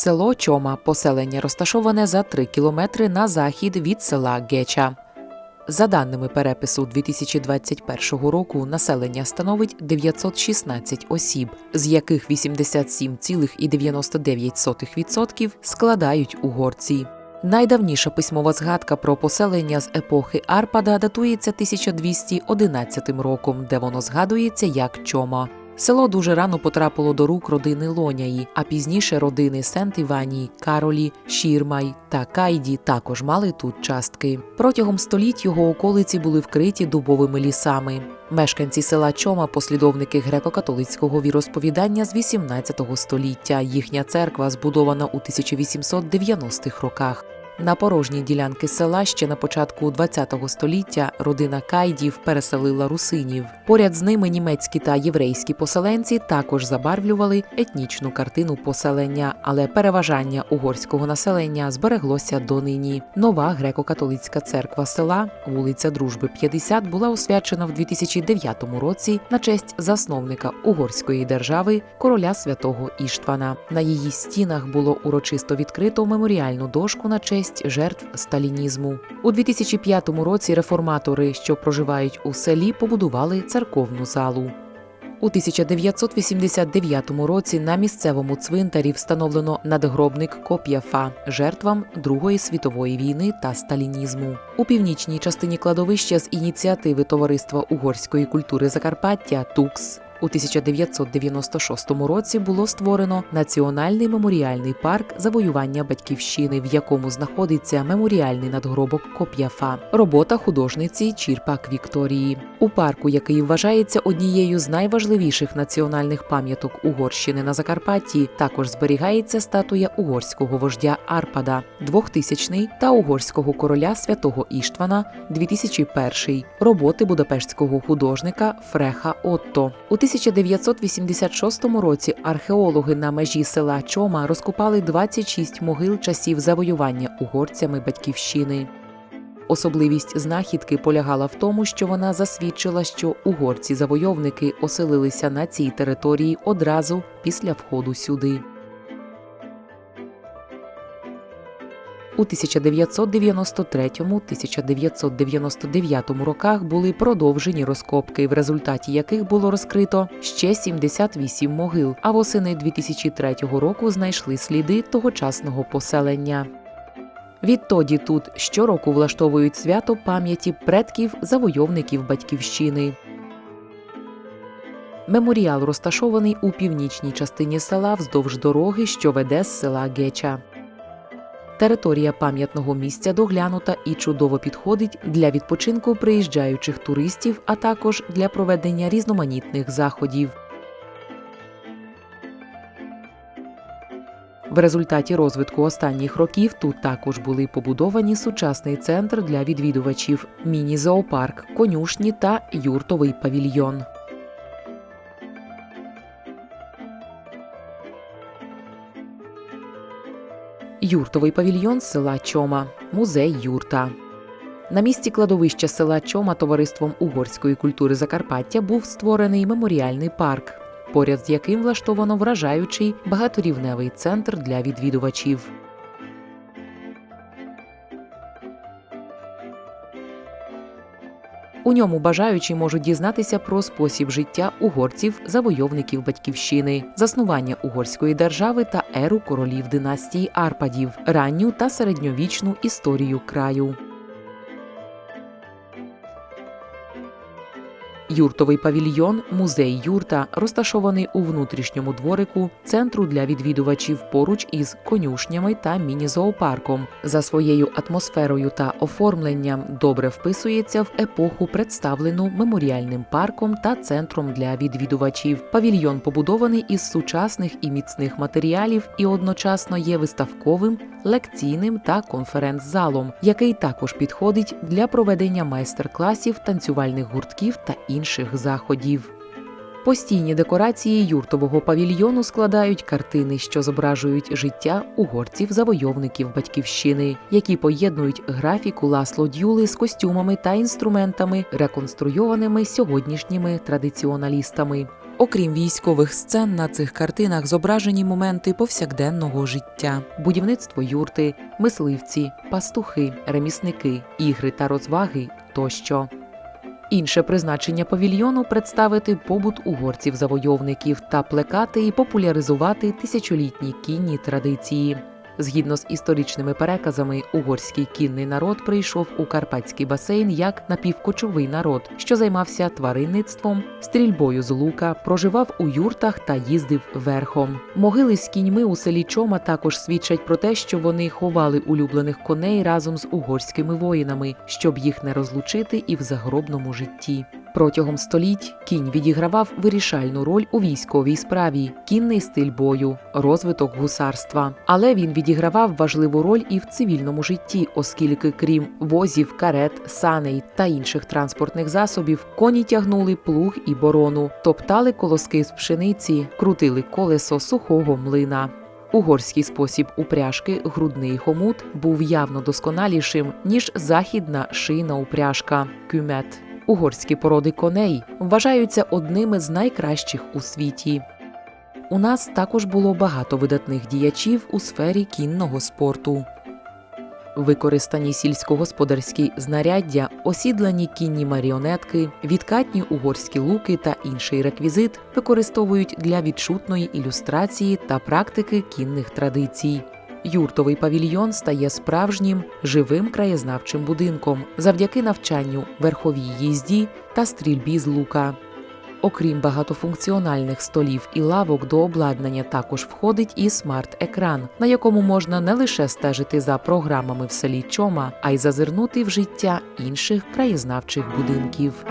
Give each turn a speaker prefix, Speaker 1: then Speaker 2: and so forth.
Speaker 1: Село Чома поселення розташоване за 3 кілометри на захід від села Геча. За даними перепису 2021 року, населення становить 916 осіб, з яких 87,99% складають угорці. Найдавніша письмова згадка про поселення з епохи Арпада датується 1211 роком, де воно згадується як Чома. Село дуже рано потрапило до рук родини Лоняї, а пізніше родини Сент Іванії, Каролі, Шірмай та Кайді також мали тут частки. Протягом століть його околиці були вкриті дубовими лісами. Мешканці села Чома послідовники греко-католицького віросповідання з 18 століття. Їхня церква збудована у 1890-х роках. На порожні ділянки села ще на початку ХХ століття родина Кайдів переселила русинів. Поряд з ними німецькі та єврейські поселенці також забарвлювали етнічну картину поселення, але переважання угорського населення збереглося донині. Нова греко-католицька церква села, вулиця Дружби 50, була освячена в 2009 році на честь засновника угорської держави короля святого Іштвана. На її стінах було урочисто відкрито меморіальну дошку на честь жертв сталінізму. У 2005 році реформатори, що проживають у селі, побудували церковну залу. У 1989 році на місцевому цвинтарі встановлено надгробник Коп'яфа жертвам Другої світової війни та сталінізму. У північній частині кладовища з ініціативи Товариства угорської культури Закарпаття ТУКС у 1996 році було створено Національний меморіальний парк завоювання батьківщини, в якому знаходиться меморіальний надгробок Коп'яфа, робота художниці Чірпак Вікторії. У парку, який вважається однією з найважливіших національних пам'яток Угорщини на Закарпатті, також зберігається статуя угорського вождя Арпада, 2000 та угорського короля святого Іштвана 2001, роботи будапештського художника Фреха Отто. У 1986 році археологи на межі села Чома розкопали 26 могил часів завоювання угорцями батьківщини. Особливість знахідки полягала в тому, що вона засвідчила, що угорці-завойовники оселилися на цій території одразу після входу сюди. У 1993-1999 роках були продовжені розкопки, в результаті яких було розкрито ще 78 могил. А восени 2003 року знайшли сліди тогочасного поселення. Відтоді тут щороку влаштовують свято пам'яті предків завойовників батьківщини. Меморіал розташований у північній частині села вздовж дороги, що веде з села Геча. Територія пам'ятного місця доглянута і чудово підходить для відпочинку приїжджаючих туристів, а також для проведення різноманітних заходів. В результаті розвитку останніх років тут також були побудовані сучасний центр для відвідувачів, міні-зоопарк, конюшні та юртовий павільйон. Юртовий павільйон села Чома, музей юрта. На місці кладовища села Чома товариством угорської культури Закарпаття був створений меморіальний парк, поряд з яким влаштовано вражаючий багаторівневий центр для відвідувачів. У ньому бажаючі можуть дізнатися про спосіб життя угорців, завойовників батьківщини, заснування угорської держави та еру королів династії Арпадів, ранню та середньовічну історію краю. Юртовий павільйон, музей юрта, розташований у внутрішньому дворику центру для відвідувачів поруч із конюшнями та міні-зоопарком. За своєю атмосферою та оформленням добре вписується в епоху, представлену меморіальним парком та центром для відвідувачів. Павільйон побудований із сучасних і міцних матеріалів і одночасно є виставковим, лекційним та конференц-залом, який також підходить для проведення майстер-класів, танцювальних гуртків та інших заходів. Постійні декорації юртового павільйону складають картини, що зображують життя угорців-завойовників батьківщини, які поєднують графіку Ласло Дюли з костюмами та інструментами, реконструйованими сьогоднішніми традиціоналістами. Окрім військових сцен, на цих картинах зображені моменти повсякденного життя: будівництво юрти, мисливці, пастухи, ремісники, ігри та розваги тощо. Інше призначення павільйону представити побут угорців-завойовників та плекати і популяризувати тисячолітні кінні традиції. Згідно з історичними переказами, угорський кінний народ прийшов у карпатський басейн як напівкочовий народ, що займався тваринництвом, стрільбою з лука, проживав у юртах та їздив верхом. Могили з кіньми у селі Чома також свідчать про те, що вони ховали улюблених коней разом з угорськими воїнами, щоб їх не розлучити і в загробному житті. Протягом століть кінь відігравав вирішальну роль у військовій справі, кінний стиль бою, розвиток гусарства. Але він відігравав важливу роль і в цивільному житті, оскільки, крім возів, карет, саней та інших транспортних засобів, коні тягнули плуг і борону, топтали колоски з пшениці, крутили колесо сухого млина. Угорський спосіб упряжки грудний хомут був явно досконалішим ніж західна шийна упряжка кюмет. Угорські породи коней вважаються одними з найкращих у світі. У нас також було багато видатних діячів у сфері кінного спорту. Використані сільськогосподарські знаряддя, осідлані кінні маріонетки, відкатні угорські луки та інший реквізит використовують для відчутної ілюстрації та практики кінних традицій. Юртовий павільйон стає справжнім живим краєзнавчим будинком завдяки навчанню верховій їзді та стрільбі з лука. Окрім багатофункціональних столів і лавок, до обладнання також входить і смарт-екран, на якому можна не лише стежити за програмами в селі Чома, а й зазирнути в життя інших краєзнавчих будинків.